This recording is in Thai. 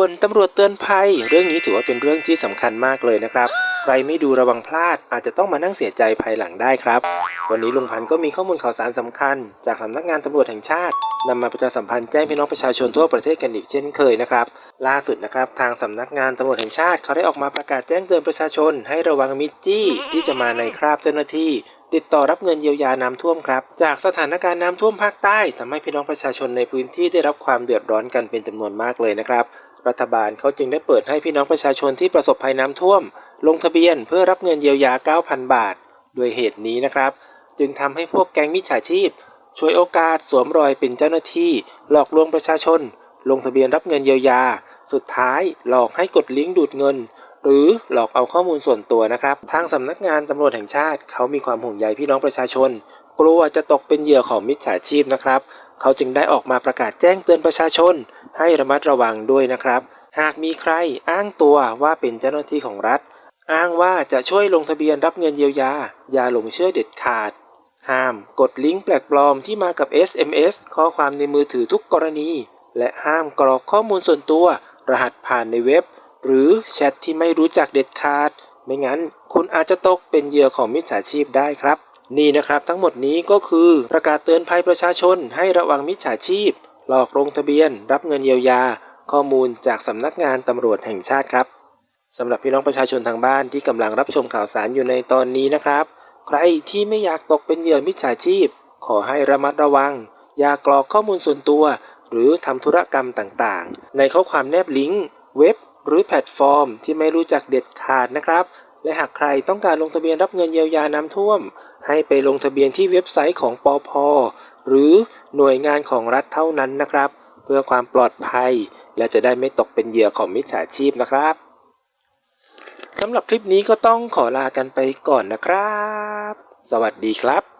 ด่วนตำรวจเตือนภัย เรื่องนี้ถือว่าเป็นเรื่องที่สำคัญมากเลยนะครับ ใครไม่ดูระวังพลาด อาจจะต้องมานั่งเสียใจภายหลังได้ครับ วันนี้ลุงพันธ์ก็มีข้อมูลข่าวสารสำคัญ จากสำนักงานตำรวจแห่งชาตินำมาประชาสัมพันธ์แจ้งพี่น้องประชาชนทั่วประเทศกันอีกเช่นเคยนะครับ ล่าสุดนะครับทางสำนักงานตำรวจแห่งชาติเขาได้ออกมาประกาศแจ้งเตือนประชาชน ให้ระวังมิจจี้ที่จะมาในคราบเจ้าหน้าที่ติดต่อรับเงินเยียวยาน้ำท่วมครับ จากสถานการณ์น้ำท่วมภาคใต้ทำให้พี่น้องประชาชนในพื้นที่ได้รับความเดือดร้อนกันเป็นจำนวนมากเลยนะครับ รัฐบาลเขาจึงได้เปิดให้พี่น้องประชาชนที่ประสบภัยน้ำท่วม ลงทะเบียนเพื่อรับเงินเยียวยา 9,000 บาท ด้วยเหตุนี้นะครับ จึงทำให้พวกแก๊งมิจฉาชีพช่วยโอกาสสวมรอยเป็นเจ้าหน้าที่ หลอกลวงประชาชน ลงทะเบียนรับเงินเยียวยา สุดท้ายหลอกให้กดลิงก์ดูดเงิน หรือหลอกเอาข้อมูลส่วนตัวนะครับ ทางสำนักงานตำรวจแห่งชาติเขามีความห่วงใยพี่น้องประชาชน กลัวจะตกเป็นเหยื่อของมิจฉาชีพนะครับ เขาจึงได้ออกมาประกาศแจ้งเตือนประชาชน ให้ระมัดระวังด้วยนะครับ หากมีใครอ้างตัวว่าเป็นเจ้าหน้าที่ของรัฐ อ้างว่าจะช่วยลงทะเบียนรับเงินเยียวยา อย่าหลงเชื่อเด็ดขาด ห้ามกดลิงก์แปลกปลอมที่มากับ SMS ข้อความในมือถือทุกกรณี และห้ามกรอกข้อมูลส่วนตัว รหัสผ่านในเว็บ หรือแชทที่ไม่รู้จักเด็ดขาด ไม่งั้นคุณอาจจะตกเป็นเหยื่อของมิจฉาชีพได้ครับนี่นะครับทั้งหมดนี้ก็คือประกาศเตือนภัยประชาชนให้ระวังมิจฉาชีพ หลอกลงทะเบียน รับเงินเยียวยา ข้อมูลจากสำนักงานตำรวจแห่งชาติครับสำหรับพี่น้องประชาชนทางบ้านที่กำลังรับชมข่าวสารอยู่ในตอนนี้นะครับ ใครที่ไม่อยากตกเป็นเหยื่อมิจฉาชีพ ขอให้ระมัดระวัง อย่ากรอกข้อมูลส่วนตัว หรือทำธุรกรรมต่างๆ ในข้อความแนบลิงก์เว็บ หรือแพลตฟอร์ม ที่ไม่รู้จักเด็ดขาดนะครับ และหากใครต้องการลงทะเบียนรับเงินเยียวยาน้ำท่วม ให้ไปลงทะเบียนที่เว็บไซต์ของปอพหรือหน่วยงานของรัฐเท่านั้นนะครับ เพื่อความปลอดภัย และจะได้ไม่ตกเป็นเหยื่อของมิจฉาชีพนะครับสำหรับคลิปนี้ก็ต้องขอลากันไปก่อนนะครับ สวัสดีครับ